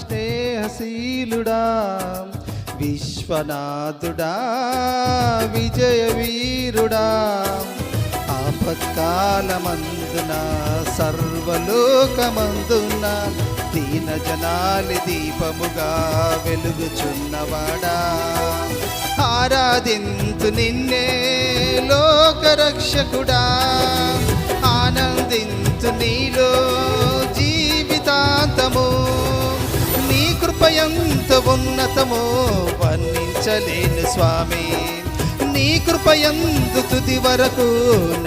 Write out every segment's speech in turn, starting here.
స్నేహశీలుడా విశ్వనాథుడా విజయ వీరుడా ఆపత్కాలమందున సర్వలోకమందున దీన జనాలి దీపముగా వెలుగుచున్నవాడా. ఆరాధింతు నిన్నే లోకరక్షకుడా. ఆనందింతు నీలో జీవితాంతము నీ కృపయంత ఉన్నతము వర్ణించలేను స్వామి. నీ కృపయందు తుది వరకు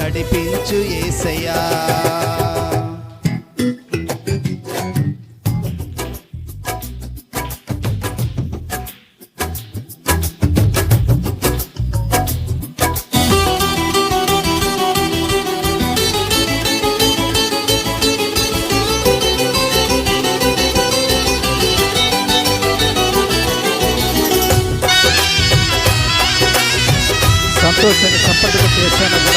నడిపించు ఏసయ్యా. సంతోషాన్ని చప్పటిగా చేశాను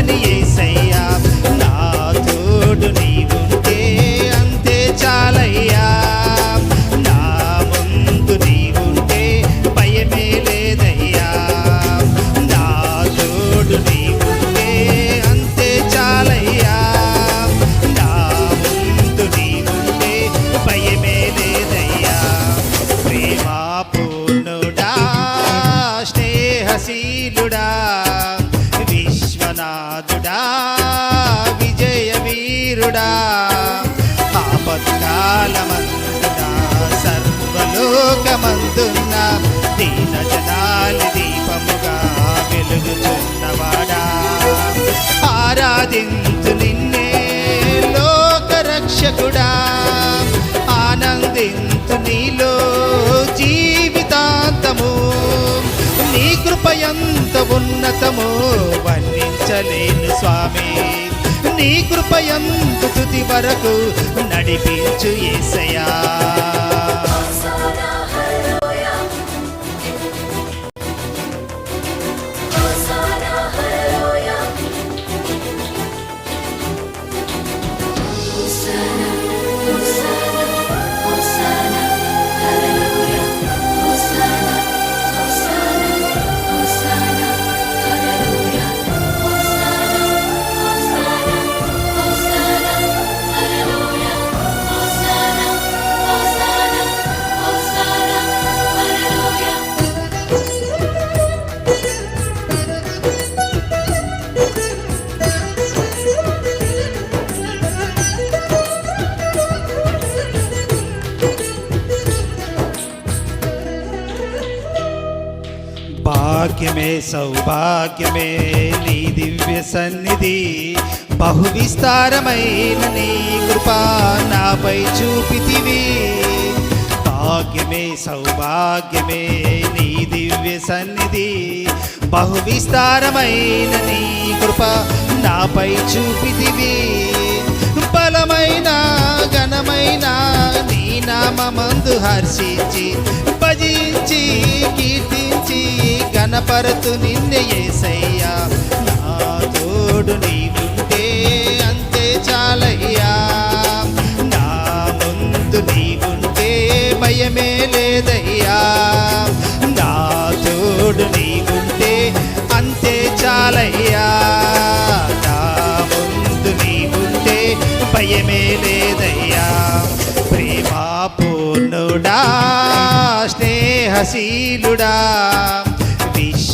మరువని ఏసయ్యా లోకమందున్న దీన జనాలి దీపముగా వెలుగుచున్నవాడా ఆరాధించు నిన్నే లోకరక్షకుడా. ఆనందించు నీలో జీవితాంతము. నీ కృపయంత ఉన్నతము వర్ణించలేను స్వామి. నీ కృపయంతు తుది వరకు నడిపించు ఏసయా భాగ్యమే సౌభాగ్యమే నీ దివ్య సన్నిధి. బహు విస్తారమైన నీ కృపా నాపై చూపితివి. భాగ్యమే సౌభాగ్యమే నీ దివ్య సన్నిధి. బహు విస్తారమైన నీ కృప నాపై చూపితివి. బలమైన ఘనమైన నీ నామందు హర్షించి భజించి కీర్తించి ఘనపరతు నిన్నే ఏసయ్యా. నా తోడు నీవుంటే అంతే చాలయ్యా. నా ముందు నీవుంటే భయమే లేదయ్యా. నా తోడు నీవుంటే అంతే చాలయ్యా. నా ముందు నీవుంటే భయమే లేదయ్యా. ప్రేమా పూర్ణుడా స్నేహశీలుడా.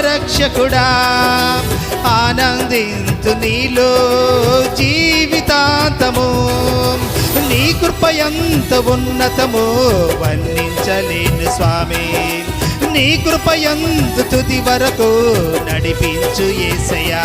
రక్షకుడా ఆనందింతు నీలో జీవితాంతము. నీ కృపయంత ఉన్నతము వర్ణించలేను స్వామి. నీ కృపయందు తుది వరకు నడిపించు ఏసయా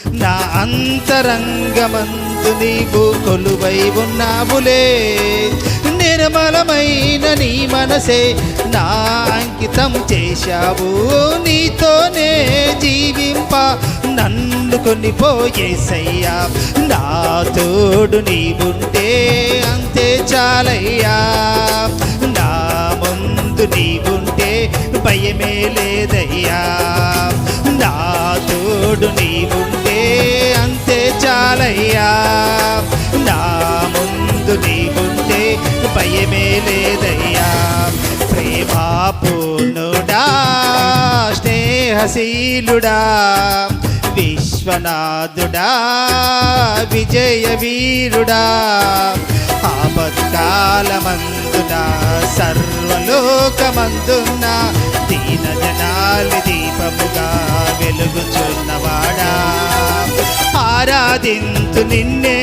నా అంతరంగమందు నీవు కొలువై ఉన్నావులే. నిర్మలమైన నీ మనసే నా అంకితం చేశావు. నీతోనే జీవింప నన్ను కొనిపోయేసయ్యా. నా తోడు నీవుంటే అంతే చాలయ్యా. నా ముందు నీవుంటే భయమే లేదయ్యా. నా తోడు నీ చాలయ్యా నా ముందు నీకుంటే భయమే లేదయ్యా. ప్రేమాపూర్ణుడా స్నేహశీలుడా విశ్వనాథుడా విజయ వీరుడా ఆపత్కాలమందున సర్వలోకమందున దీన జనాలి దీపముగా వెలుగుచు ఆరాధింతు నిన్నే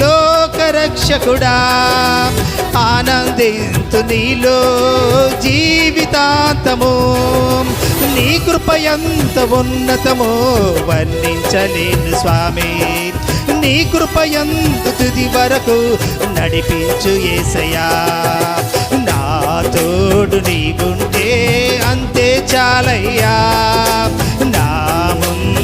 లోకరక్షకుడా. ఆనందింతు నీలో జీవితాంతము. నీ కృపయంత ఉన్నతము వర్ణించలేను స్వామి. నీ కృపయంతు తుది వరకు నడిపించు ఏసయా నా తోడు నీకుంటే అంతే చాలయ్యా. నా ముందు